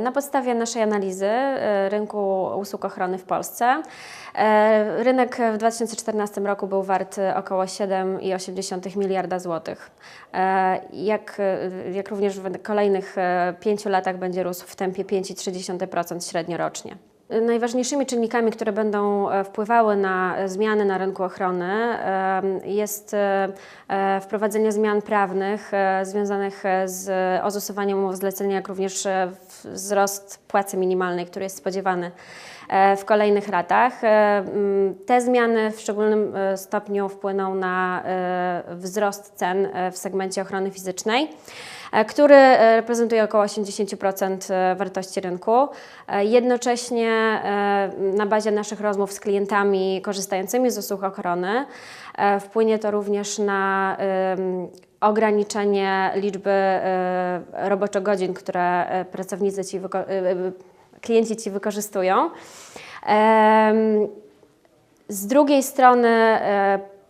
Na podstawie naszej analizy e, rynku usług ochrony w Polsce, e, rynek w 2014 roku był wart około 7,8 miliarda złotych. E, Jak, jak również w kolejnych pięciu latach będzie rósł w tempie 5,3% średnio rocznie. Najważniejszymi czynnikami, które będą e, wpływały na e, zmiany na rynku ochrony, jest e, wprowadzenie zmian prawnych związanych z ozusowaniem umów zlecenia, jak również wzrost płacy minimalnej, który jest spodziewany e, w kolejnych latach. E, mm, Te zmiany w szczególnym e, stopniu wpłyną na wzrost cen w segmencie ochrony fizycznej który reprezentuje około 80% e, wartości rynku. Jednocześnie na bazie naszych rozmów z klientami korzystającymi z usług ochrony wpłynie to również na ograniczenie liczby e, roboczogodzin, które e, pracownicy ci, e, klienci ci wykorzystują. Z drugiej strony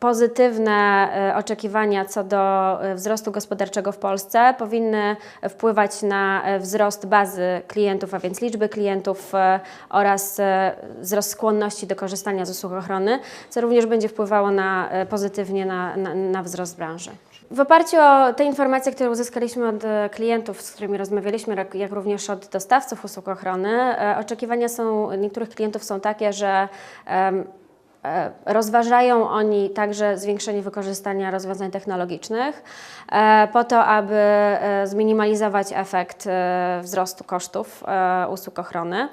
pozytywne e, oczekiwania co do e, wzrostu gospodarczego w Polsce powinny wpływać na e, wzrost bazy klientów, a więc liczby klientów oraz wzrost skłonności do korzystania z usług ochrony, co również będzie wpływało na, pozytywnie na, na, na wzrost branży. W oparciu o te informacje, które uzyskaliśmy od klientów, z którymi rozmawialiśmy, jak- również od dostawców usług ochrony, oczekiwania są niektórych klientów są takie, że rozważają oni także zwiększenie wykorzystania rozwiązań technologicznych e, po to, aby e, zminimalizować efekt e, wzrostu kosztów e, usług ochrony.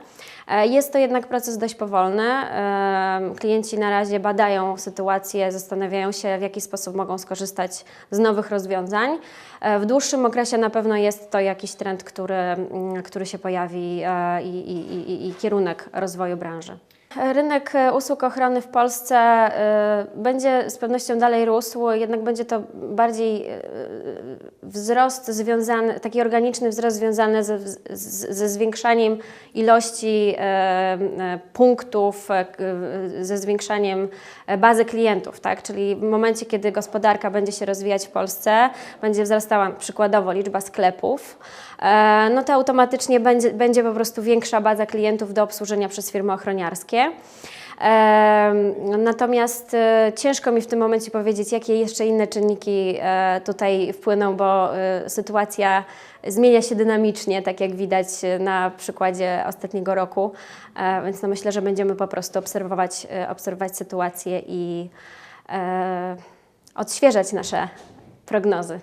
E, Jest to jednak proces dość powolny. E, Klienci na razie badają sytuację, zastanawiają się, w jaki sposób mogą skorzystać z nowych rozwiązań. E, W dłuższym okresie na pewno jest to jakiś trend, który, mm, który się pojawi e, i, i, i, i kierunek rozwoju branży. Rynek e, usług ochrony w Polsce e, będzie z pewnością dalej rósł, jednak będzie to bardziej e, wzrost związany, taki organiczny wzrost związany ze, ze zwiększaniem ilości punktów, ze zwiększaniem bazy klientów, tak? Czyli w momencie, kiedy gospodarka będzie się rozwijać w Polsce, będzie wzrastała przykładowo liczba sklepów, no to automatycznie będzie, będzie po prostu większa baza klientów do obsłużenia przez firmy ochroniarskie. Natomiast e, ciężko mi w tym momencie powiedzieć, jakie jeszcze inne czynniki e, tutaj wpłyną, bo e, sytuacja zmienia się dynamicznie, tak jak widać na przykładzie ostatniego roku, więc no myślę, że będziemy po prostu obserwować, obserwować sytuację i odświeżać nasze prognozy.